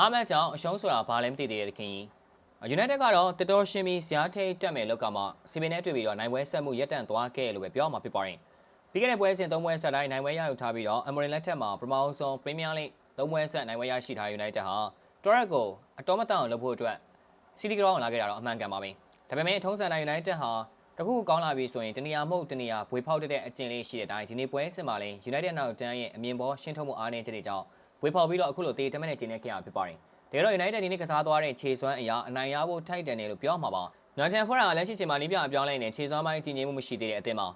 အားမတ်ကြောင့်အရှုံးဆိုတာဘာလဲမသိသေးတဲ့ခင်ကြီး United ကတော့တတော်ရှင်ပြီးဇာတ်ထိတ်တက်မယ်လောက်ကမှစီမင်းနဲ့တွေ့ပြီးတော့နိုင်ပွဲဆက်မှုရက်တန့်သွားခဲ့လို့ပဲပြောမှာဖြစ်ပါတယ်ပြီးခဲ့တဲ့ပွဲစဉ်၃ပွဲဆက်တိုင်းနိုင်ပွဲရယူထားပြီးတော့ Emery လက်ထက်မှာပထမဆုံး Premier League ၃ပွဲဆက်နိုင်ပွဲရရှိထား United ဟာ Torres ကိုအတော်မတန်အောင်လုပ်ဖို့အတွက် City Ground လာခဲ့တာတော့အမှန်ကန်ပါပဲဒါပေမဲ့ထုံးစံတိုင်း United ဟာတခုကောင်းလာပြီဆိုရင်တနေရာမဟုတ်တနေရာဘွေဖောက်တဲ့အကျင့်လေးရှိတဲ့အတိုင်းဒီနေ့ပွဲစဉ်မှာလည်း United နောက်တန်းရဲ့အမြင်ပေါ်ရှင်းထုတ်မှုအားနည်းချက်တွေကြောင့် ဘွေဖောက်ပြီးတော့အခုလိုတေးတမက်နဲ့ကျင်းနေခဲ့ရဖြစ်ပါတယ်တကယ်တော့ United ဒီနေ့ကစားသွားတဲ့ခြေစွမ်းအရာအနိုင်ရဖို့ထိုက်တန်တယ်လို့ပြောမှာပါ။ Nottingham Forest ကလက်ရှိချိန်မှာနီးပြအပြောင်းလဲနေခြေစွမ်းပိုင်းတည်ငြိမ်မှုမရှိသေးတဲ့အသင်းမှာ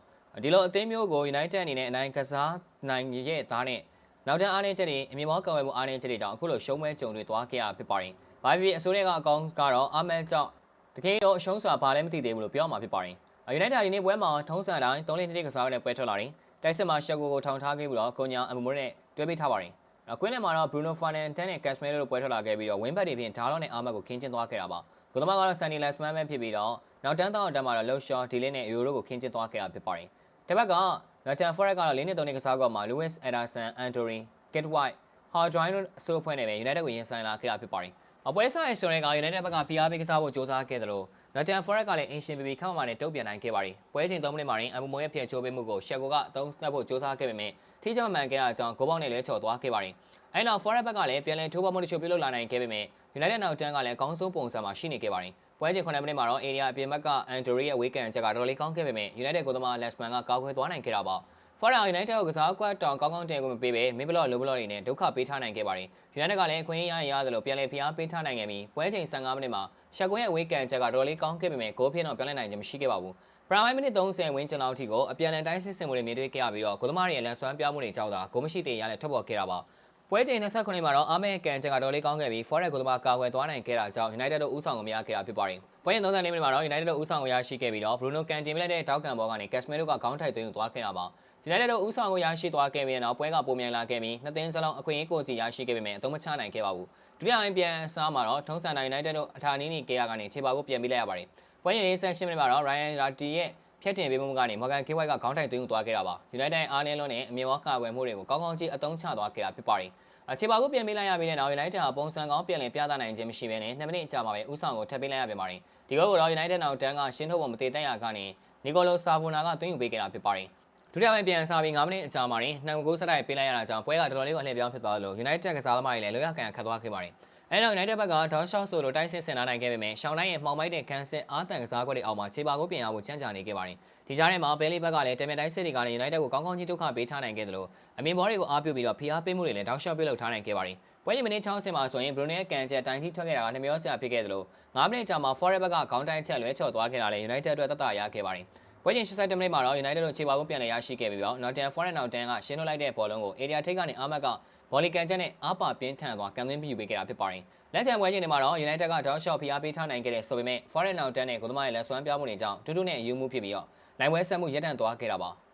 ဒီလိုအသင်းမျိုးကို United အနေနဲ့အနိုင်ကစားနိုင်ရဲ့သားနဲ့နောက်တန်းအားနည်းချက်တွေအမြင်ပေါ်ကောင်းဝယ်မှုအားနည်းချက်တွေကြောင့်အခုလိုရှုံးပွဲကြုံတွေသွားခဲ့ရဖြစ်ပါတယ်။ဘာဖြစ်ဖြစ်အစိုးရကအကောင်းကတော့အာမန်ကြောင့်တကယ်တော့အရှုံးစွာဘာလည်းမသိသေးဘူးလို့ပြောမှာဖြစ်ပါတယ်။ United ဒီနေ့ပွဲမှာထုံးစံတိုင်း3လ2ကစားရတဲ့ပွဲထွက်လာတယ်။တိုက်စစ်မှာရှက်ကိုကိုထောင်ထားခဲ့ပြီးတော့ကိုညာအမမိုးနဲ့တွဲပေးထားပါတယ်။ နောက်ကွင်းထဲမှာတော့ Bruno Fernandes နဲ့ Casemiro တို့ပွဲထွက်လာခဲ့ပြီးတော့ဝင်းဘက်တွေဖြင့်ဓာတ်လောက်နဲ့အာမတ်ကိုခင်းကျင်းသွားခဲ့တာပါ။ဂိုသမားကတော့ Sunny Lensman ပဲဖြစ်ပြီးတော့နောက်တန်းတောင်းအတန်းမှာတော့ Luke Shaw, Dylan နဲ့ Euro ကိုခင်းကျင်းသွားခဲ့တာဖြစ်ပါတယ်။တစ်ဘက်က Nottingham Forest ကတော့၄နှစ်၃နှစ်ကစားကောက်မှာ Lewis Ederson, Anthony, Kit White, Hardwine တို့အဆိုးအဖွဲ့နဲ့ပဲ United ကိုရင်ဆိုင်လာခဲ့တာဖြစ်ပါတယ်။အပွဲစားရဲ့ဆိုရင်က United ဘက်က PR ပေးကစားဖို့စ조사ခဲ့တယ်လို့ Nottingham Forest ကလည်းအင်ရှင်ပီပီခန့်မှနဲ့တုံ့ပြန်နိုင်ခဲ့ပါတယ်။ပွဲချိန်3မိနစ်မှာရင်အမမိုရဲ့ဖျက်ချိုးပေးမှုကိုရှက်ကိုကအသုံးနှပ်ဖို့စ조사ခဲ့ပေမဲ့ထိချောင်းမှန်ခဲ့တာကြောင့်ဂိုးပေါက်နဲ့လဲချော်သွားခဲ့ပါတယ်။အဲနောက် Forest ဘက်ကလည်းပြန်လည်ထိုးပေါမှုတချို့ပြုလုပ်လာနိုင်ခဲ့ပေမဲ့ United နောက်တန်းကလည်းအကောင်းဆုံးပုံစံမှာရှိနေခဲ့ပါတယ်။ပွဲချိန်9မိနစ်မှာတော့ area အပြင်ဘက်က Andrew ရဲ့ဝေးကန်ချက်ကတော်တော်လေးကောင်းခဲ့ပေမဲ့ United ကိုသမား Lesman ကကောက်ခွဲသွားနိုင်ခဲ့တာပါ။ Forest United ကိုကစားကွက်တောင်ကောင်းကောင်းတင်ကိုမပေးဘဲမင်းဘလော့လိုဘလော့တွေနဲ့ဒုက္ခပေးထားနိုင်ခဲ့ပါတယ်။ United ကလည်းအခွင့်အရေးရရသလိုပြန်လည်ဖျားပေးထားနိုင်ခဲ့ပြီးပွဲချိန်15မိနစ်မှာရှက်ကွင်းရဲ့ဝေးကန်ချက်ကတော်တော်လေးကောင်းခဲ့ပေမဲ့ဂိုးဖြစ်တော့ပြောင်းလဲနိုင်ခြင်းမရှိခဲ့ပါဘူး။ပရမိုင်မိနစ်30ဝန်းကျင်လောက်ထိကိုအပြန်အလှန်တိုင်းစစ်စင်မှုတွေမြင်တွေ့ခဲ့ရပြီးတော့ဂိုသမားတွေရဲ့လန်ဆွမ်းပြမှုတွေကြောင့်သာဂိုးမရှိသေးရတဲ့ထွက်ပေါ်ခဲ့တာပါ။ပွဲချိန်29မှာတော့အာမဲကန်ချက်ကတော်လေးကောင်းခဲ့ပြီး Forest ကိုသမားကာကွယ်သွားနိုင်ခဲ့တာကြောင့် United တို့ဦးဆောင်ကိုမရခဲ့တာဖြစ်ပါတယ်။ပွဲချိန်34မိနစ်မှာတော့ United တို့ဦးဆောင်ကိုရရှိခဲ့ပြီးတော့ Bruno Can တင်ပြလိုက်တဲ့တောက်ကန်ဘောကနေ Casemiro ကခေါင်းထိုက်သွင်းသွားခဲ့တာပါ။ United တို့ဦးဆောင်ကိုရရှိသွားခဲ့ပြီးနောက်ပွဲကပုံမြန်လာခဲ့ပြီးနှစ်သင်းစလုံးအခွင့်အရေးကိုစီရရှိခဲ့ပေမဲ့အသုံးမချနိုင်ခဲ့ပါဘူး။ဒုတိယပိုင်းပြန်စားမှာတော့ထုံးစံတိုင်း United တို့အထာနီးနီးကေယာကနေခြေပါကိုပြန်ပြီးလိုက်ရပါတယ်။ပွဲရင်48မိနစ်မှာတော့ Ryan Rati ရဲ့ဖြတ်တင်ပေးမှုကနေ Morgan K White ကခေါင်းထိုက်သွင်းသွားခဲ့တာပါ။ United အားနည်းလုံးနဲ့အမြင်ဝါကာကွယ်မှုတွေကိုကောင်းကောင်းကြီးအသုံးချသွားခဲ့တာဖြစ်ပါတယ်။အခြေပါကိုပြန်ပေးလိုက်ရပြီးတဲ့နောက် United ဟာပုံစံကောင်းပြန်လည်ပြသနိုင်ခြင်းမရှိဘဲနဲ့2မိနစ်ကြာမှာပဲဥဆောင်ကိုထပ်ပေးလိုက်ရပြန်ပါတယ်။ဒီဂိုးကိုတော့ United နောက်တန်းကရှင်းထုတ်ဖို့မတည်တတ်ရကနေ Nicolo Savona ကသွင်းယူပေးခဲ့တာဖြစ်ပါတယ်။ ဒုတိယပိုင်းပြန်စားပြီး9မိနစ်အကြာမှာရင်နှံကိုစတိုက်ပေးလိုက်ရတာကြောင့်ပွဲကတော်တော်လေးကိုအလှည့်ပြောင်းဖြစ်သွားလို့ United ကစားသမားတွေလည်းလောရကန်ခတ်သွားခဲ့ပါတယ်။အဲနောက် United ဘက်ကဒေါရှော့ဆိုလိုတိုက်စစ်ဆင်လာနိုင်ခဲ့ပေမဲ့ရှောင်းတိုင်းရဲ့မှောင်မိုက်တဲ့ကန်စစ်အားတန်ကစားကွက်တွေအောက်မှာခြေပါကိုပြင်ရဖို့ချမ်းချာနေခဲ့ပါတယ်။ဒီကြားထဲမှာဘဲလီဘက်ကလည်းတမန်တိုင်းစစ်တွေကနေ United ကိုကောင်းကောင်းကြီးဒုက္ခပေးထားနိုင်ခဲ့တယ်လို့အမင်ဘောတွေကိုအားပြုပြီးတော့ဖိအားပေးမှုတွေလည်းဒေါရှော့ပြုလုပ်ထားနိုင်ခဲ့ပါတယ်။ပွဲချိန်မိနစ်60မှာဆိုရင် Bruno ရဲ့ကန်ချက်တိုင်းထိထွက်ခဲ့တာကနှမျောစရာဖြစ်ခဲ့တယ်လို့9မိနစ်ကြာမှာ Forest ဘက်ကခေါင်းတိုင်းချက်လွဲချော်သွားခဲ့တာလည်း United အတွက်တတ်တာရခဲ့ပါတယ်။ ပွဲချိန်87မိနစ်မှာတော့ United တို့ခြေပါကိုပြန်လည်ရရှိခဲ့ပြီးတော့ Nottingham Forest နောက်တန်းကရှင်းထုတ်လိုက်တဲ့ဘောလုံးကို area ထိပ်ကနေအာမတ်ကဘော်လီကန်ချက်နဲ့အားပါပြင်းထန်သွားကန်သွင်းပြီးယူပေးခဲ့တာဖြစ်ပါတယ်။လက်ချံပွဲချိန်တွေမှာတော့ United ကဒေါရှော့ဖိအားပေးထားနိုင်ခဲ့တဲ့ဆိုပေမဲ့ Forest နောက်တန်းနဲ့ကိုသမားရဲ့လက်စွမ်းပြမှုတွေကြောင့်တူတူနဲ့ယူမှုဖြစ်ပြီးတော့နိုင်ပွဲဆက်မှုရပ်တန့်သွားခဲ့တာပါ။